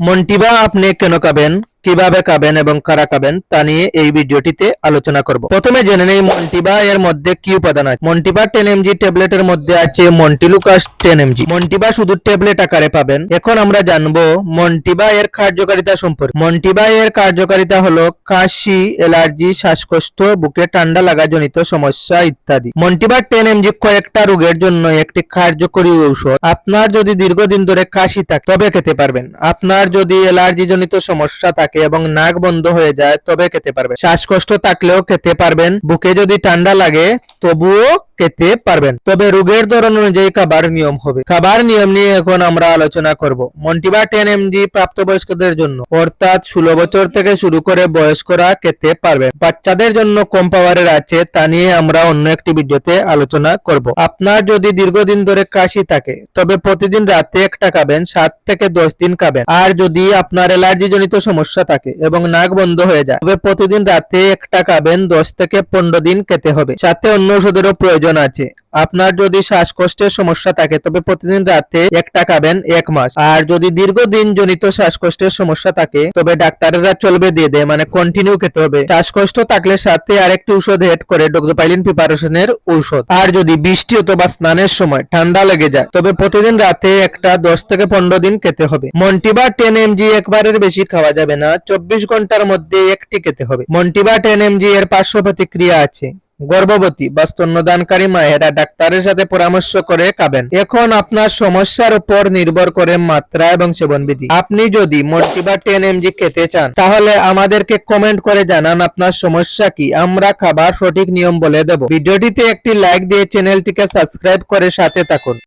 মন্টিবা আপনি কেন খাবেন কীভাবে খাবেন এবং কারা খাবেন তা নিয়ে এই ভিডিওটিতে আলোচনা করব। প্রথমে জেনে নেই মন্টিবা এর মধ্যে কি উপাদান আছে। মন্টিবা টেন এমজি ট্যাবলেটের মধ্যে আছে মন্টিলুকাস টেন এমজি। মন্টিবা শুধু ট্যাবলেট আকারে পাবেন। এখন আমরা জানব মন্টিবা এর কার্যকারিতা সম্পর্কে। মন্টিবা এর কার্যকারিতা হলো কাশি অ্যালার্জি শ্বাসকষ্ট, বুকে ঠান্ডা লাগা জনিত সমস্যা ইত্যাদি। মন্টিবা টেন এমজি কয়েকটা রোগের জন্য একটি কার্যকরী ঔষধ। আপনার যদি দীর্ঘদিন ধরে কাশি থাকে, তবে খেতে পারবেন। আপনার যদি অ্যালার্জি জনিত সমস্যা থাকে এবং নাক বন্ধ হয়ে যায়, তবে খেতে পারবেন। শ্বাসকষ্ট থাকলেও খেতে পারবেন। বুকে যদি ঠান্ডা লাগে, তবুও খেতে পারবেন। তবে রোগের ধরন অনুযায়ী খাবার নিয়ম হবে। খাবার নিয়ম নিয়ে এখন আমরা আলোচনা করব। মন্টিবা টেন এমজি প্রাপ্তবয়স্কদের জন্য। অর্থাৎ ষোলো বছর থেকে শুরু করে বয়স্করা খেতে পারবেন। বাচ্চাদের জন্য কম পাওয়ারের আছে, তা নিয়ে আমরা অন্য একটি ভিডিওতে আলোচনা করব। আপনার যদি দীর্ঘদিন ধরে কাশি থাকে, তবে প্রতিদিন রাতে একটা খাবেন, সাত থেকে দশ দিন খাবেন। আর যদি আপনার অ্যালার্জি জনিত সমস্যা থাকে এবং নাক বন্ধ হয়ে যায়, তবে প্রতিদিন রাতে একটা খাবেন, দশ থেকে পনেরো দিন খেতে হবে। সাথে অন্য ওষুধেরও প্রয়োজন আছে। আপনার যদি শ্বাসকষ্টের সমস্যা থাকে, তবে প্রতিদিন রাতে একটা খাবেন এক মাস। আর যদি দীর্ঘদিন জনিত শ্বাসকষ্টের সমস্যা থাকে, তবে ডাক্তারেরা চলবে দিয়ে দেয় মানে কন্টিনিউ খেতে হবে। শ্বাসকষ্ট থাকলে সাথে আরেকটি ঔষধ এড করে ডক্সোপাইলিন প্রিপারেশনের ঔষধ। আর যদি বৃষ্টি অথবা স্নানের সময় ঠান্ডা লেগে যায়, তবে প্রতিদিন রাতে একটা দশ থেকে পনেরো দিন খেতে হবে। মন্টিবা টেন এমজি একবারের বেশি খাওয়া যাবে না, চব্বিশ ঘণ্টার মধ্যে একটি খেতে হবে। মন্টিবা টেন এমজি এর পার্শ্ব প্রতিক্রিয়া আছে। গর্ভবতী বা স্তন্যদানকারী মায়েরা ডাক্তারের সাথে পরামর্শ করে খাবেন। এখন আপনার সমস্যার উপর নির্ভর করে মাত্রা এবং সেবনবিধি। আপনি যদি মল্টিবা টেন এমজি খেতে চান, তাহলে আমাদেরকে কমেন্ট করে জানান আপনার সমস্যা কি। আমরা খাবার সঠিক নিয়ম বলে দেব। ভিডিওটিতে একটি লাইক দিয়ে চ্যানেলটিকে সাবস্ক্রাইব করে সাথে থাকুন।